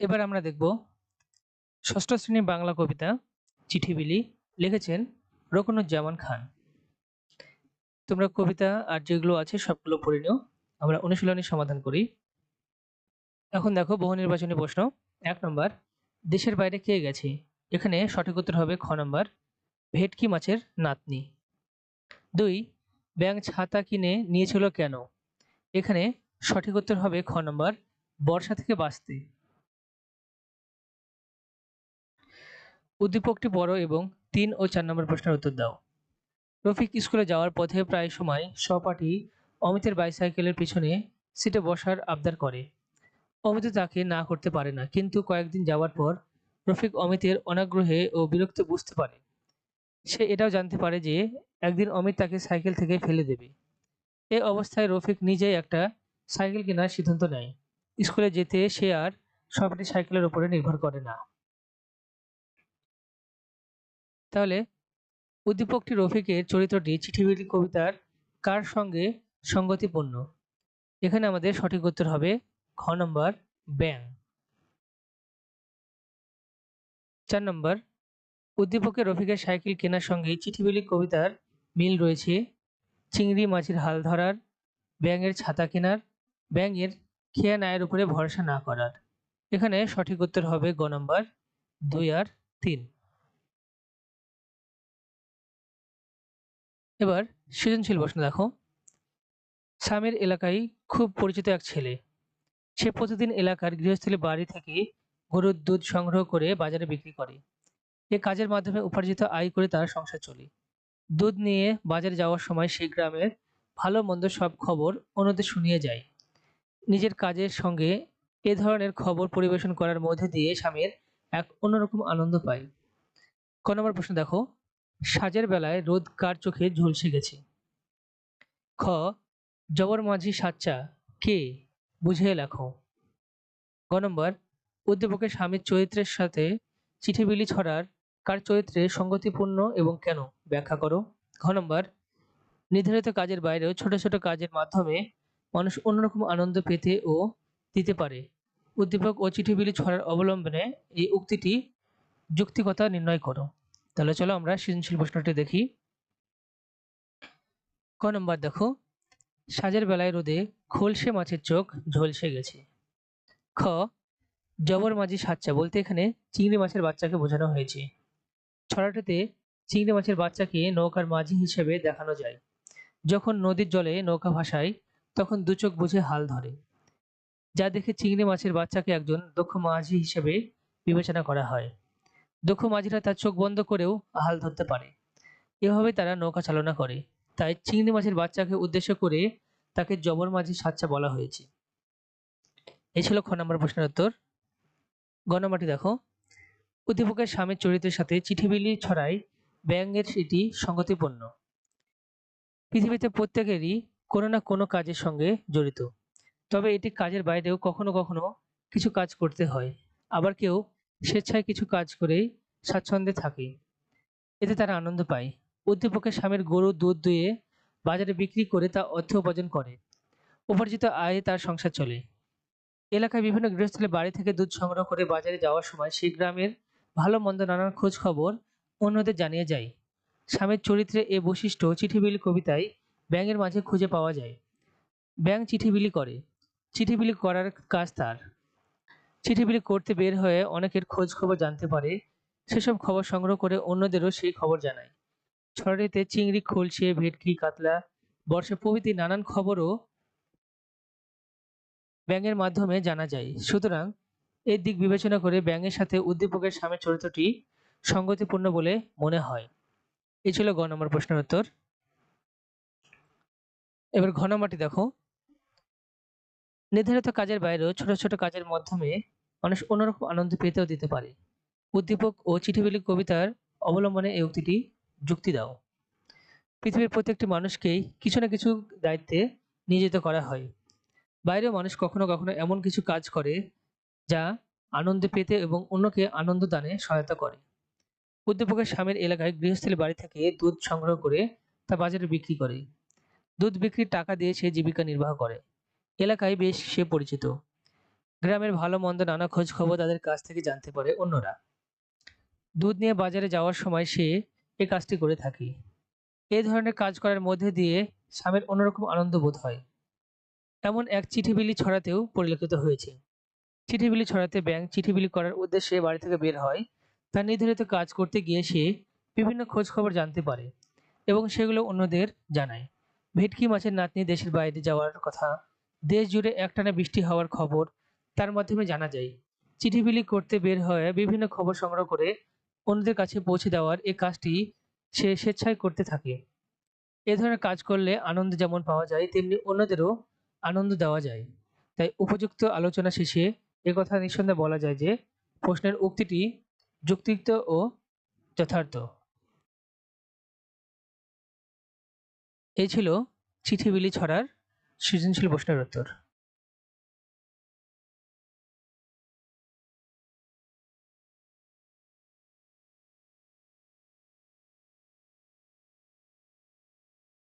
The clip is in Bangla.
এবার আমরা দেখব ষষ্ঠ শ্রেণির বাংলা কবিতা, চিঠি বিলি, লিখেছেন রকনুজ্জামান খান। তোমরা কবিতা আর যেগুলো আছে সবগুলো পড়ে নিও, আমরা অনুশীলনী সমাধান করি। এখন দেখো বহু নির্বাচনী প্রশ্ন। এক নম্বর, দেশের বাইরে কে গেছে? এখানে সঠিক উত্তর হবে খ নম্বর, ভেটকি মাছের নাতনি। দুই, ব্যাঙ ছাতা কিনে নিয়েছিল কেন? এখানে সঠিক উত্তর হবে খ নম্বর, বর্ষা থেকে বাঁচতে। উদ্দীপকটি বড় এবং তিন ও চার নম্বর প্রশ্নের উত্তর দাও। রফিক স্কুলে যাওয়ার পথে প্রায় সময় সহপাঠী অমিতের বাইসাইকেলের পিছনে সিটে বসার আবদার করে। অমিত তাকে না করতে পারে না, কিন্তু কয়েকদিন যাওয়ার পর রফিক অমিতের অনাগ্রহে ও বিরক্ত বুঝতে পারে। সে এটাও জানতে পারে যে একদিন অমিত তাকে সাইকেল থেকে ফেলে দেবে। এ অবস্থায় রফিক নিজেই একটা সাইকেল কেনার সিদ্ধান্ত নেয়। স্কুলে যেতে সে আর সহপাঠী সাইকেলের উপরে নির্ভর করে না। তাহলে উদ্দীপকটি রফিকের চরিত্রটি চিঠিবিলি কবিতার কার সঙ্গে সঙ্গতিপূর্ণ? এখানে আমাদের সঠিক উত্তর হবে খ নম্বর ব্যাং চার নম্বর, উদ্দীপকের রফিকের সাইকেল কেনার সঙ্গে চিঠিবিলি কবিতার মিল রয়েছে চিংড়ি মাছের হাল ধরার, ব্যাঙের ছাতা কেনার, ব্যাঙের খেয়া নায়ের উপরে ভরসা না করার। এখানে সঠিক উত্তর হবে গ নম্বর দুই আর তিন। এবার সৃজনশীল প্রশ্ন দেখো। স্বামীর এলাকায় খুব পরিচিত এক ছেলে। সে প্রতিদিন এলাকার গৃহস্থলী বাড়ি থেকে গরুর দুধ সংগ্রহ করে বাজারে বিক্রি করে। এ কাজের মাধ্যমে উপার্জিত আয় করে তার সংসার চলে। দুধ নিয়ে বাজারে যাওয়ার সময় সেই গ্রামের ভালো মন্দ সব খবর অন্যদের শুনিয়ে যায়। নিজের কাজের সঙ্গে এ ধরনের খবর পরিবেশন করার মধ্যে দিয়ে স্বামীর এক অন্যরকম আনন্দ পায়। ক নম্বর প্রশ্ন দেখো। সাজের বেলায় রোদ কার চোখে ঝলসে গেছে? খ, জবর মাঝি সাচ্চা, কে? বুঝিয়ে লেখো। গ নম্বর, উদ্দীপকের স্বামীর চরিত্রের সাথে চিঠি বিলি ছড়ার কার চরিত্রে সঙ্গতিপূর্ণ এবং কেন? ব্যাখ্যা করো। ঘ নম্বর, নির্ধারিত কাজের বাইরেও ছোট ছোট কাজের মাধ্যমে মানুষ অন্যরকম আনন্দ পেতে ও দিতে পারে। উদ্দীপক ও চিঠি বিলি ছড়ার অবলম্বনে এই উক্তিটি যুক্তিকতা নির্ণয় করো। তাহলে চলো আমরা সৃজনশীল প্রশ্নটি দেখি। ক নম্বর দেখো, সাজের বেলায় রোদে খোলসে মাছের চোখ ঝলসে গেছে। খ, জবর মাঝি সাচ্চা বলতে এখানে চিংড়ি মাছের বাচ্চাকে বোঝানো হয়েছে। ছড়াটিতে চিংড়ি মাছের বাচ্চাকে নৌকার মাঝি হিসেবে দেখানো যায়। যখন নদীর জলে নৌকা ভাসায়, তখন দু চোখ বুঝে হাল ধরে। যা দেখে চিংড়ি মাছের বাচ্চাকে একজন দক্ষ মাঝি হিসেবে বিবেচনা করা হয়। দক্ষ মাঝিরা তার চোখ বন্ধ করেও হাল ধরতে পারে। এভাবে তারা নৌকা চালনা করে। তাই চিংড়ি মাছের বাচ্চাকে উদ্দেশ্য করে তাকে জবর মাঝি সাচ্চা বলা হয়েছে। এই ছিল খ নম্বর প্রশ্নের উত্তর। গ নম্বরটি দেখো। উদ্দীপকের স্বামীর চরিত্রের সাথে চিঠিবিলি ছড়ায় ব্যঙ্গের সেটি সঙ্গতিপূর্ণ। পৃথিবীতে প্রত্যেকেরই কোনো না কোনো কাজের সঙ্গে জড়িত। তবে এটি কাজের বাইরেও কখনো কখনো কিছু কাজ করতে হয়। আবার কেউ স্বেচ্ছায় কিছু কাজ করেই স্বাচ্ছন্দ্যে থাকে। এতে তারা আনন্দ পায়। উদ্দীপকের স্বামীর গরু দুধ দুয়ে বাজারে বিক্রি করে তা অর্থ উপার্জন করে। উপার্জিত আয়ে তার সংসার চলে। এলাকায় বিভিন্ন গৃহস্থলে বাড়ি থেকে দুধ সংগ্রহ করে বাজারে যাওয়ার সময় সেই গ্রামের ভালো মন্দ নানান খোঁজ খবর অন্যদের জানিয়ে যায়। স্বামীর চরিত্রে এ বৈশিষ্ট্য চিঠিবিলি কবিতায় ব্যাঙের মাঝে খুঁজে পাওয়া যায়। ব্যাঙ চিঠিবিলি করে। চিঠিবিলি করার কাজ তার। চিঠিবিলি করতে বের হয়ে অনেকের খোঁজ খবর জানতে পারে। সেসব খবর সংগ্রহ করে অন্যদেরও সেই খবর জানায়। ছড়াটিতে চিংড়ি, খলসে, ভেটকি, কাতলা, বর্ষা প্রভৃতি নানান খবরও ব্যাঙের মাধ্যমে জানা যায়। সুতরাং এর দিক বিবেচনা করে ব্যাঙের সাথে উদ্দীপকের স্বামীর চরিত্রটি সঙ্গতিপূর্ণ বলে মনে হয়। এই ছিল গ নম্বর প্রশ্নের উত্তর। এবার ঘ দেখো। নির্ধারিত কাজের বাইরেও ছোট ছোট কাজের মাধ্যমে মানুষ অন্যরকম আনন্দ পেতেও দিতে পারে। উদ্দীপক ও চিঠিবিলি কবিতার অবলম্বনে এই উক্তিটি যুক্তি দাও। পৃথিবীর প্রত্যেকটি মানুষকেই কিছু না কিছু দায়িত্বে নিয়োজিত করা হয়। বাইরেও মানুষ কখনো কখনো এমন কিছু কাজ করে যা আনন্দ পেতে এবং অন্যকে আনন্দ দানে সহায়তা করে। উদ্দীপকের স্বামীর এলাকায় গৃহস্থলী বাড়ি থেকে দুধ সংগ্রহ করে তা বাজারে বিক্রি করে। দুধ বিক্রির টাকা দিয়ে সে জীবিকা নির্বাহ করে। এলাকায় বেশ সে পরিচিত। গ্রামের ভালো মন্দ নানা খোঁজ খবর তাদের কাছ থেকে জানতে পারে অন্যরা। দুধ নিয়ে বাজারে যাওয়ার সময় সে এই কাজটি করে থাকে। এই ধরনের কাজ করার মধ্যে দিয়ে স্বামীর অন্যরকম আনন্দ বোধ হয়। এমন এক চিঠি বিলি ছড়াতেও পরিলক্ষিত হয়েছে। চিঠি বিলি ছড়াতে ব্যাংক চিঠি বিলি করার উদ্দেশ্যে বাড়ি থেকে বের হয়। তার নির্ধারিত কাজ করতে গিয়ে সে বিভিন্ন খোঁজ খবর জানতে পারে এবং সেগুলো অন্যদের জানায়। ভেটকি মাছের নাতনি দেশের বাইরে যাওয়ার কথা। দেশ জুড়ে একটানা বৃষ্টি হওয়ার খবর তার মাধ্যমে জানা যায়। চিঠি বিলি করতে বের হয়ে বিভিন্ন খবর সংগ্রহ করে অন্যদের কাছে পৌঁছে দেওয়ার এই কাজটি সে স্বেচ্ছায় করতে থাকে। এ ধরনের কাজ করলে আনন্দ যেমন পাওয়া যায়, তেমনি অন্যদেরও আনন্দ দেওয়া যায়। তাই উপযুক্ত আলোচনা শেষে কথা নিঃসন্দেহে বলা যায় যে, প্রশ্নের উক্তিটি যুক্তিযুক্ত ও যথার্থ। এই ছিল চিঠি বিলি ছড়ার সৃজনশীল প্রশ্নের উত্তর।